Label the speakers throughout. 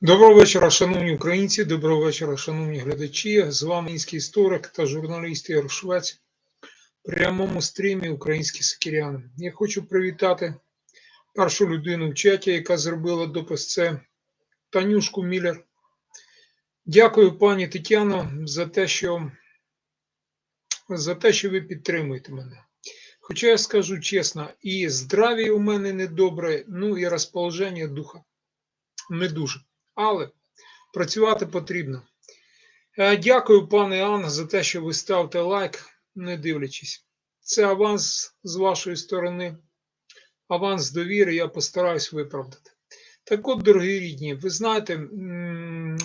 Speaker 1: Доброго вечора, шановні українці, доброго вечора, шановні глядачі. З вами інський історик та журналіст Ігор Швець в прямому стрімі Українські Сикіряни. Я хочу привітати першу людину в чаті, яка зробила допис. Це Танюшку Міллер. Дякую, пані Тетяно, за те, що за те, що ви підтримуєте мене. Хоча я скажу чесно, і здрав'я у мене недобре, ну і розположення духа не дуже. Але працювати потрібно. Е, Дякую, пане Анна, за те, що ви ставите лайк, не дивлячись. Це аванс з вашої сторони, аванс довіри, я постараюсь виправдати. Так от, дорогі рідні, ви знаєте,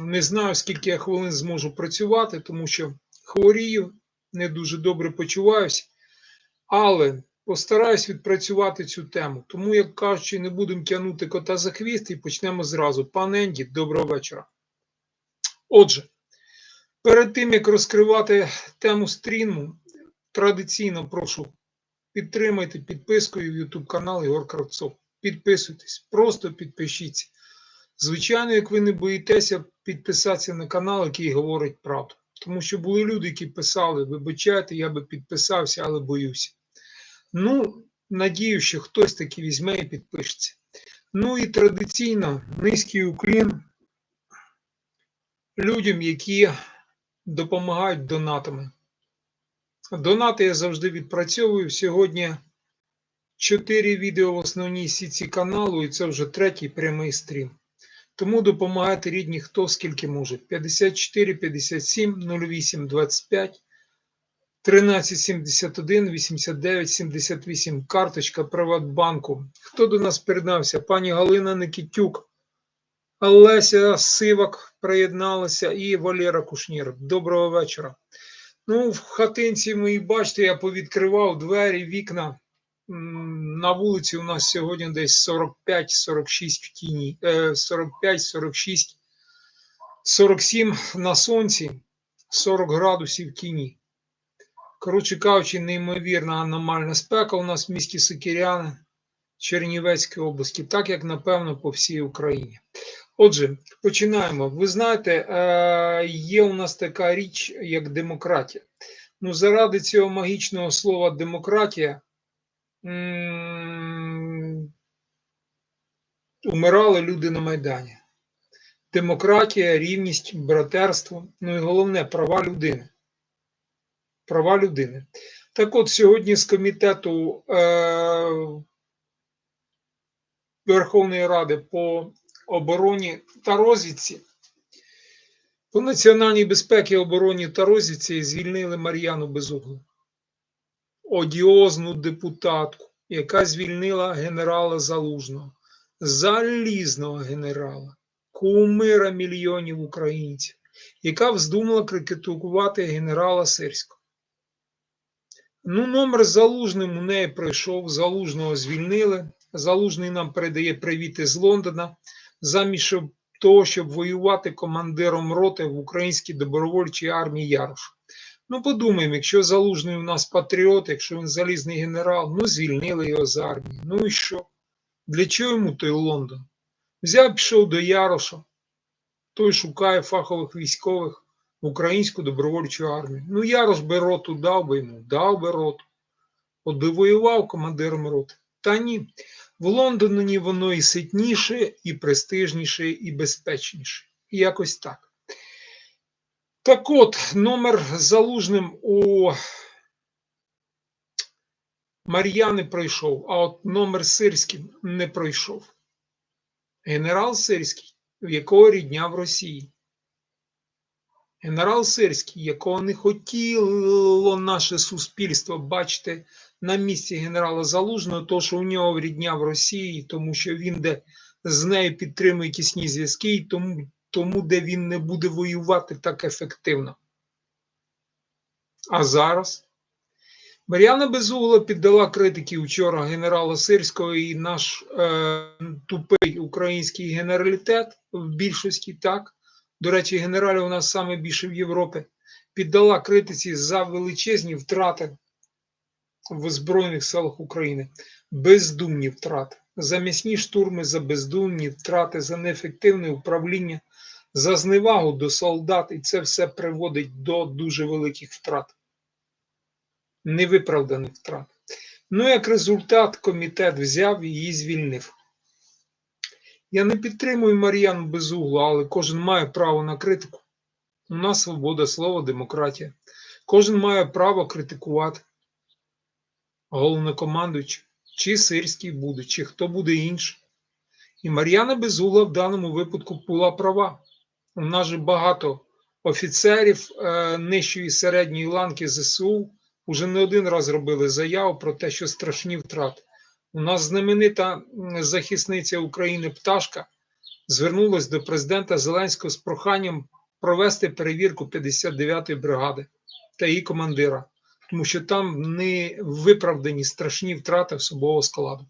Speaker 1: не знаю, скільки я хвилин зможу працювати, тому що хворію, не дуже добре почуваюся, але постараюсь відпрацювати цю тему. Тому, як кажучи, не будемо тягнути кота за хвіст і почнемо зразу. Пан Енді, доброго вечора. Отже, перед тим як розкривати тему стріму, традиційно прошу підтримайте підпискою в YouTube канал Ігор Кравцов. Підписуйтесь, просто підпишіться. Звичайно, як ви не боїтеся підписатися на канал, який говорить правду. Тому що були люди, які писали, вибачайте, я би підписався, але боюся. Ну, надію, що хтось таки візьме і підпишеться. Ну і традиційно низький уклін людям, які допомагають донатами. Донати я завжди відпрацьовую. Сьогодні 4 відео в основній сіці каналу, і це вже третій прямий стрім. Тому допомагайте рідні, хто скільки може. 54 57 08 25 1371 89 78. Карточка Приватбанку. Хто до нас приєднався? Пані Галина Никітюк, Олеся Сивак приєдналася і Валера Кушнір. Доброго вечора. Ну, в хатинці ми бачите, я повідкривав двері, вікна. На вулиці у нас сьогодні десь 45-46 в тіні, е, 45-46, 47 на сонці, 40 градусів в тіні. Коротше кажучи, неймовірна аномальна спека у нас в місті Сокиряни, Чернівецької області, так як, напевно, по всій Україні. Отже, починаємо. Ви знаєте, е, є у нас така річ, як демократія. Ну, заради цього магічного слова демократія умирали люди на Майдані. Демократія, рівність, братерство, ну і головне права людини. Права людини. Так от сьогодні з комітету е, Верховної Ради по обороні та розвідці, по національній безпеці, обороні та розвідці звільнили Мар'яну Безуглу, одіозну депутатку, яка звільнила генерала Залужного, залізного генерала, кумира мільйонів українців, яка вздумала критикувати генерала Сирського. Ну, номер з залужним у неї пройшов, залужного звільнили. Залужний нам передає привіти з Лондона, замість того, щоб воювати командиром роти в українській добровольчій армії Ярош. Ну, подумаємо, якщо залужний у нас патріот, якщо він залізний генерал, ну звільнили його з армії. Ну і що? Для чого йому той Лондон? Взяв, пішов до Яроша, той шукає фахових військових українську добровольчу армію. Ну, Ярош би роту дав би йому, дав би роту. От би воював командиром роти. Та ні. В Лондоні воно і ситніше, і престижніше, і безпечніше. І якось так. Так от, номер залужним у Мар'яни пройшов, а от номер Сирським не пройшов. Генерал Сирський, в якого рідня в Росії. Генерал Сирський, якого не хотіло наше суспільство бачити на місці генерала Залужного, то що у нього рідня в Росії, тому що він де з нею підтримує тісні зв'язки, і тому, тому де він не буде воювати так ефективно. А зараз Мар'яна Безугла піддала критики вчора генерала Сирського і наш е, тупий український генералітет в більшості так. До речі, генералів у нас саме більше в Європі, піддала критиці за величезні втрати в Збройних силах України. Бездумні втрати. за м'ясні штурми, за бездумні втрати, за неефективне управління, за зневагу до солдат, і це все приводить до дуже великих втрат, невиправданих втрат. Ну, як результат, комітет взяв і її звільнив. Я не підтримую Мар'яну Безуглу, але кожен має право на критику. У нас свобода слова, демократія. Кожен має право критикувати головнокомандуючий, чи сирський буде, чи хто буде інший. І Мар'яна Безугла в даному випадку була права. У нас же багато офіцерів е, нижчої середньої ланки ЗСУ вже не один раз робили заяву про те, що страшні втрати. У нас знаменита захисниця України Пташка звернулася до президента Зеленського з проханням провести перевірку 59-ї бригади та її командира, тому що там не виправдані страшні втрати особового складу.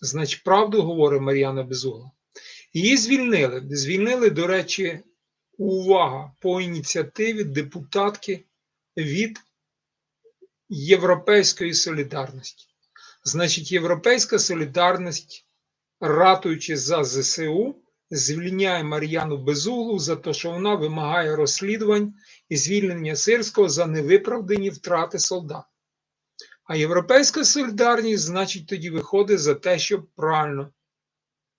Speaker 1: Значить, правду говорить Мар'яна Безугла. Її звільнили. Звільнили, до речі, увага по ініціативі депутатки від Європейської солідарності. Значить, Європейська солідарність, ратуючи за ЗСУ, звільняє Мар'яну Безуглу за те, що вона вимагає розслідувань і звільнення Сирського за невиправдані втрати солдат. А Європейська солідарність, значить, тоді виходить за те, що правильно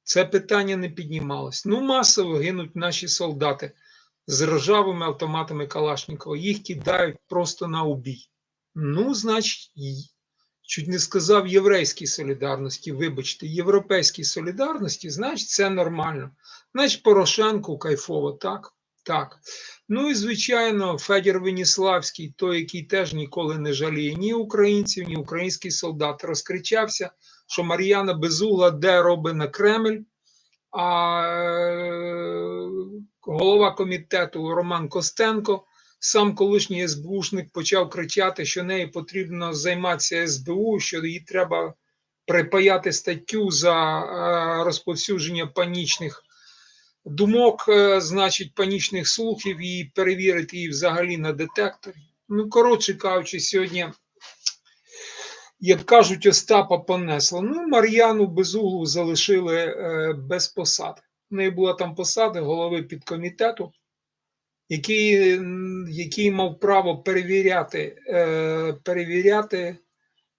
Speaker 1: це питання не піднімалось. Ну, масово гинуть наші солдати з ржавими автоматами Калашникова, їх кидають просто на убій. Ну, значить, чуть не сказав єврейській солідарності, вибачте, європейській солідарності, значить, це нормально. Значить, Порошенку кайфово, так? Так. Ну і звичайно, Федір Веніславський, той, який теж ніколи не жаліє ні українців, ні український солдат, розкричався, що Мар'яна Безугла де робить на Кремль, а е, голова комітету Роман Костенко, сам колишній СБУшник, почав кричати, що нею потрібно займатися СБУ, що їй треба припаяти статтю за е, розповсюдження панічних думок, е, значить, панічних слухів і перевірити її взагалі на детекторі. Ну, коротше кажучи, сьогодні, як кажуть, Остапа понесло. Ну, Мар'яну Безуглу залишили е, без посади. В неї була там посада голови підкомітету, який, який мав право перевіряти, е, перевіряти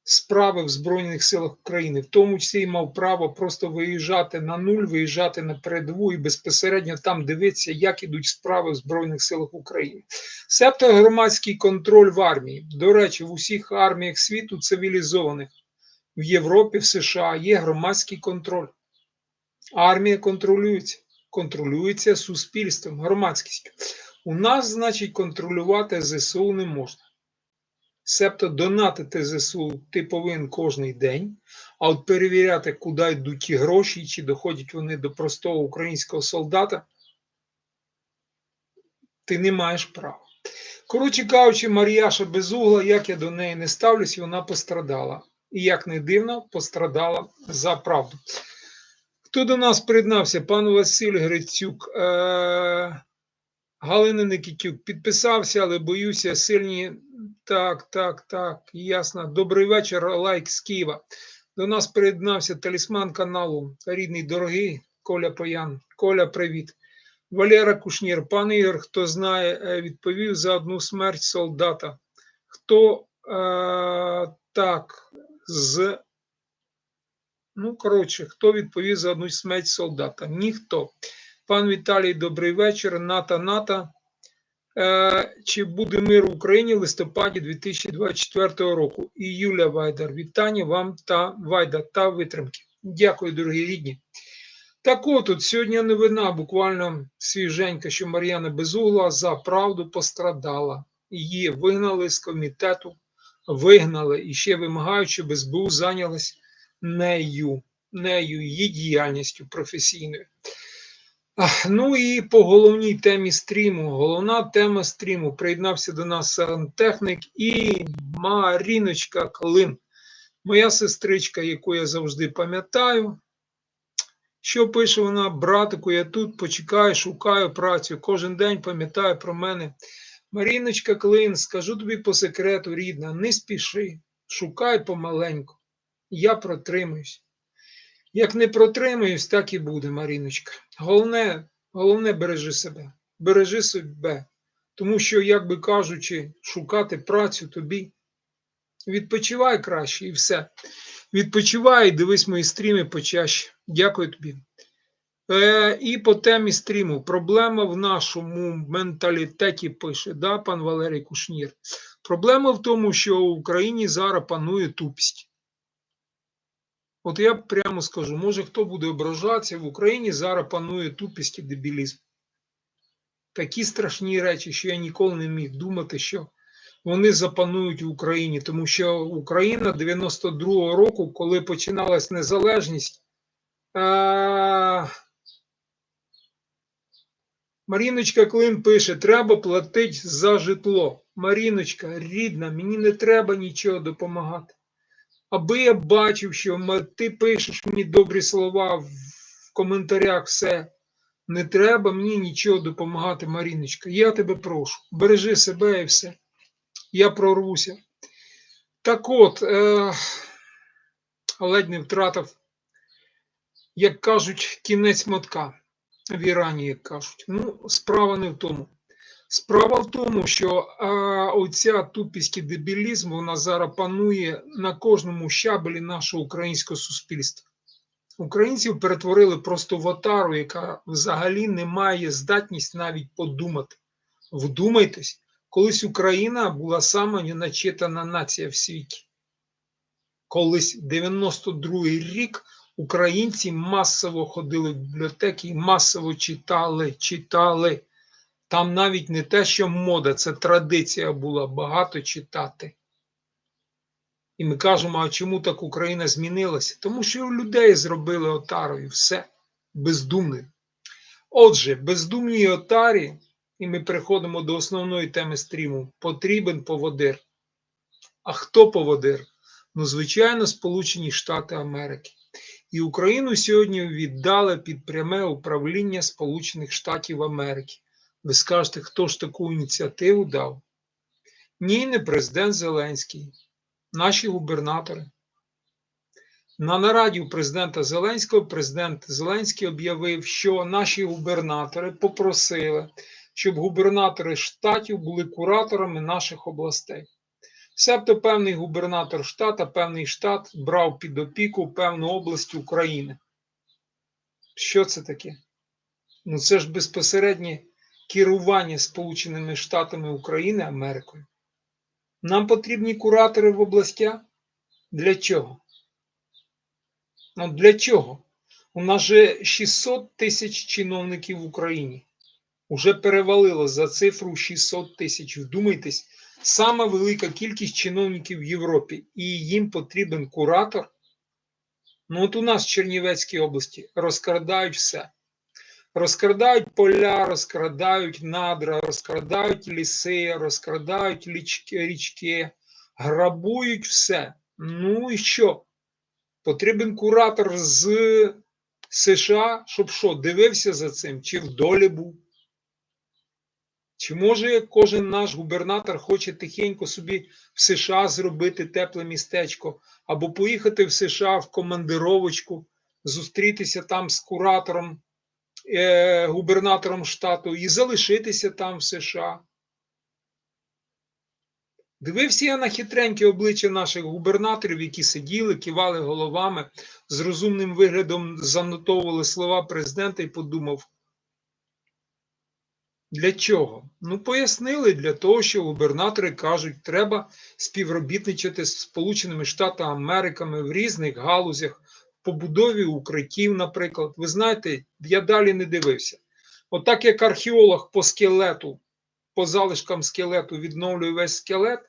Speaker 1: справи в Збройних силах України, в тому числі мав право просто виїжджати на нуль, виїжджати на передову і безпосередньо там дивитися, як ідуть справи в Збройних силах України. Себто громадський контроль в армії. До речі, в усіх арміях світу цивілізованих в Європі, в США є громадський контроль. Армія контролюється, контролюється суспільством, громадськістю. У нас, значить, контролювати ЗСУ не можна. Себто донатити ЗСУ ти повинен кожний день, а от перевіряти, куди йдуть ті гроші, чи доходять вони до простого українського солдата, ти не маєш права. Коротше кажучи, Мар'яша Безугла, як я до неї не ставлюсь, вона пострадала. І як не дивно, пострадала за правду. Хто до нас приєднався? Пан Василь Грицюк. Е- Галина Никітюк підписався, але боюся, сильні. Так, так, так, ясно. Добрий вечір, лайк з Києва. До нас приєднався талісман каналу, рідний дорогий Коля Поян. Коля, привіт. Валера Кушнір, пан Ігор, хто знає, е, відповів за одну смерть солдата. Хто е, так з. Ну, коротше, хто відповів за одну смерть солдата? Ніхто. Пан Віталій, добрий вечір. Ната Ната. Е, Чи буде мир в Україні в листопаді 2024 року? І Юля Вайдар. Вітання вам та Вайда та витримки. Дякую, дорогі рідні. Так от сьогодні новина буквально свіженька, що Мар'яна Безугла за правду пострадала. Її вигнали з комітету, вигнали і ще вимагають, щоб СБУ зайнялась нею, нею, її діяльністю професійною. Ну і по головній темі стріму. Головна тема стріму. Приєднався до нас сантехнік і Маріночка Клин. Моя сестричка, яку я завжди пам'ятаю. Що пише вона, братику, я тут почекаю, шукаю працю. Кожен день пам'ятаю про мене. Маріночка Клин, скажу тобі по секрету, рідна, не спіши, шукай помаленьку. Я протримуюсь. Як не протримаюсь, так і буде, Маріночка. Головне, головне бережи себе. Бережи себе. Тому що, як би кажучи, шукати працю тобі. Відпочивай краще і все. Відпочивай, дивись мої стріми почаще. Дякую тобі. Е, і по темі стріму. Проблема в нашому менталітеті пише, да, пан Валерій Кушнір. Проблема в тому, що в Україні зараз панує тупість. От я прямо скажу, може хто буде ображатися, в Україні зараз панує тупість і дебілізм. Такі страшні речі, що я ніколи не міг думати, що вони запанують в Україні, тому що Україна 92-го року, коли починалась незалежність, Маріночка Клин пише: треба платити за житло. Маріночка, рідна, мені не треба нічого допомагати. Аби я бачив, що ти пишеш мені добрі слова в коментарях, все. Не треба мені нічого допомагати, Маріночка. Я тебе прошу. Бережи себе і все. Я прорвуся. Так от, е- ледь не втратив, як кажуть, кінець мотка в Ірані, як кажуть. Ну, справа не в тому. Справа в тому, що а, оця тупість і дебілізм вона зараз панує на кожному щабелі нашого українського суспільства. Українців перетворили просто в отару, яка взагалі не має здатність навіть подумати. Вдумайтесь, колись Україна була сама неначитана нація в світі. Колись 92-й рік українці масово ходили в бібліотеки і масово читали, читали. Там навіть не те, що мода, це традиція була багато читати. І ми кажемо, а чому так Україна змінилася? Тому що людей зробили отарою, все, бездумною. Отже, бездумній отарі, і ми переходимо до основної теми стріму, потрібен поводир. А хто поводир? Ну, звичайно, Сполучені Штати Америки. І Україну сьогодні віддали під пряме управління Сполучених Штатів Америки. Ви скажете, хто ж таку ініціативу дав? Ні, не президент Зеленський, наші губернатори. На нараді у президента Зеленського президент Зеленський об'явив, що наші губернатори попросили, щоб губернатори штатів були кураторами наших областей. Себто певний губернатор штата, певний штат брав під опіку певну область України. Що це таке? Ну це ж безпосереднє керування Сполученими Штатами України Америкою. Нам потрібні куратори в областях? Для чого? Ну для чого? У нас же 600 тисяч чиновників в Україні. Уже перевалило за цифру 600 тисяч. Вдумайтесь, сама велика кількість чиновників в Європі, і їм потрібен куратор. Ну, от у нас в Чернівецькій області розкрадають все. Розкрадають поля, розкрадають надра, розкрадають ліси, розкрадають річки, річки, грабують все. Ну і що? Потрібен куратор з США, щоб що, дивився за цим, чи в долі був? Чи може кожен наш губернатор хоче тихенько собі в США зробити тепле містечко, або поїхати в США в командировочку, зустрітися там з куратором, губернатором штату і залишитися там в США? Дивився я на хитреньке обличчя наших губернаторів, які сиділи, кивали головами, з розумним виглядом занотовували слова президента і подумав. Для чого? Ну, пояснили для того, що губернатори кажуть, треба співробітничати з Сполученими Штатами Америками в різних галузях, побудові укриттів, наприклад. Ви знаєте, я далі не дивився. Отак, як археолог по скелету, по залишкам скелету відновлює весь скелет,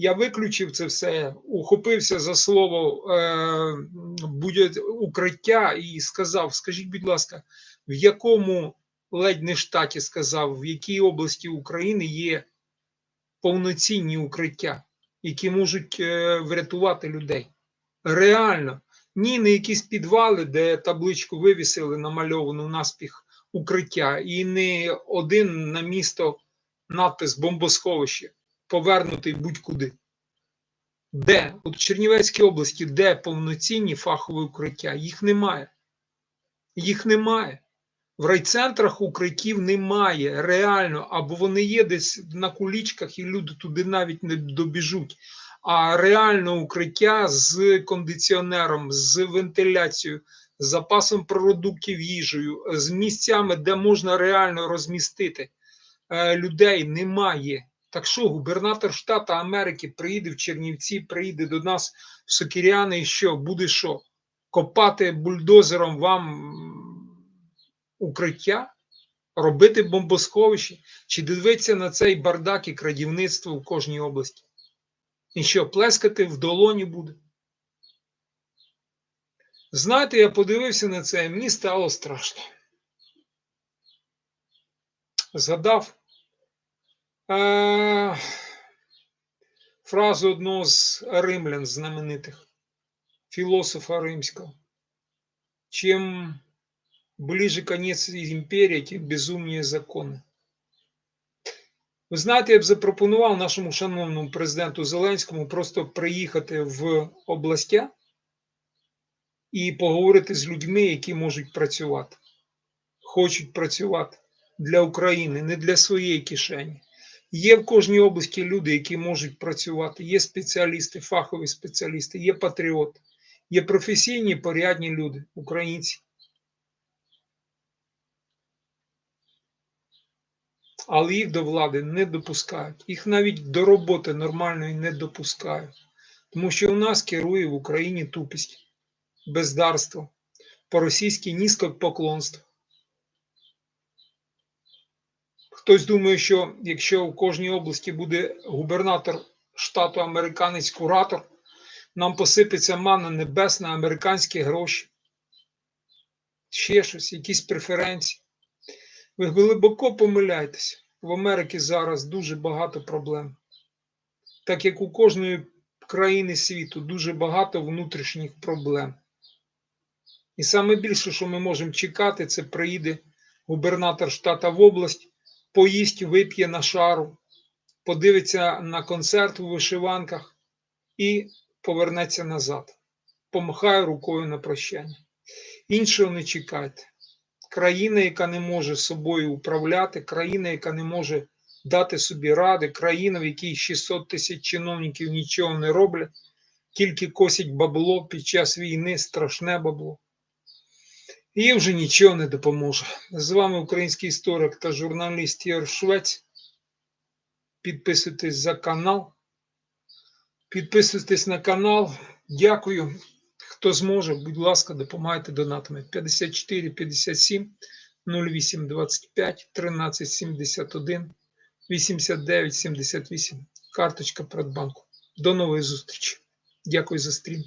Speaker 1: я виключив це все, ухопився за слово е, будь укриття і сказав: скажіть, будь ласка, в якому ледь не штаті сказав, в якій області України є повноцінні укриття, які можуть е, врятувати людей. Реально, ні, не якісь підвали, де табличку вивісили, намальовану наспіх укриття, і не один на місто надпис бомбосховище, повернутий будь-куди. Де? От в Чернівецькій області, де повноцінні фахові укриття? Їх немає. Їх немає. В райцентрах укриттів немає реально, або вони є десь на кулічках, і люди туди навіть не добіжуть. А реально укриття з кондиціонером, з вентиляцією, з запасом продуктів їжею, з місцями, де можна реально розмістити е, людей, немає. Так що губернатор штату Америки приїде в Чернівці, приїде до нас в Сокіряни і що? Буде що? Копати бульдозером вам укриття, робити бомбосховище, чи дивитися на цей бардак і крадівництво в кожній області? І що, плескати в долоні буде? Знаєте, я подивився на це, і мені стало страшно. Згадав е- фразу одного з римлян знаменитих, філософа римського. Чим ближе конец імперії, тим безумніє закони. Ви знаєте, я б запропонував нашому шановному президенту Зеленському просто приїхати в областя і поговорити з людьми, які можуть працювати, хочуть працювати для України, не для своєї кишені. Є в кожній області люди, які можуть працювати, є спеціалісти, фахові спеціалісти, є патріоти, є професійні порядні люди, українці. Але їх до влади не допускають. Їх навіть до роботи нормальної не допускають. Тому що у нас керує в Україні тупість, бездарство, по-російськи низькопоклонство. Хтось думає, що якщо в кожній області буде губернатор штату американець куратор, нам посипеться мана небесна, американські гроші, ще щось, якісь преференції. Ви глибоко помиляєтесь. В Америці зараз дуже багато проблем. Так як у кожної країни світу дуже багато внутрішніх проблем. І саме більше, що ми можемо чекати, це приїде губернатор штата в область, поїсть, вип'є на шару, подивиться на концерт у вишиванках і повернеться назад. Помахає рукою на прощання. Іншого не чекайте країна, яка не може собою управляти, країна, яка не може дати собі ради, країна, в якій 600 тисяч чиновників нічого не роблять, тільки косять бабло під час війни, страшне бабло. І вже нічого не допоможе. З вами український історик та журналіст Єр Швець. Підписуйтесь за канал. Підписуйтесь на канал. Дякую. Хто зможе, будь ласка, допомагайте донатами 54 57 08 25 13 71 89 78. Карточка Прадбанку. До нової зустрічі. Дякую за стрім.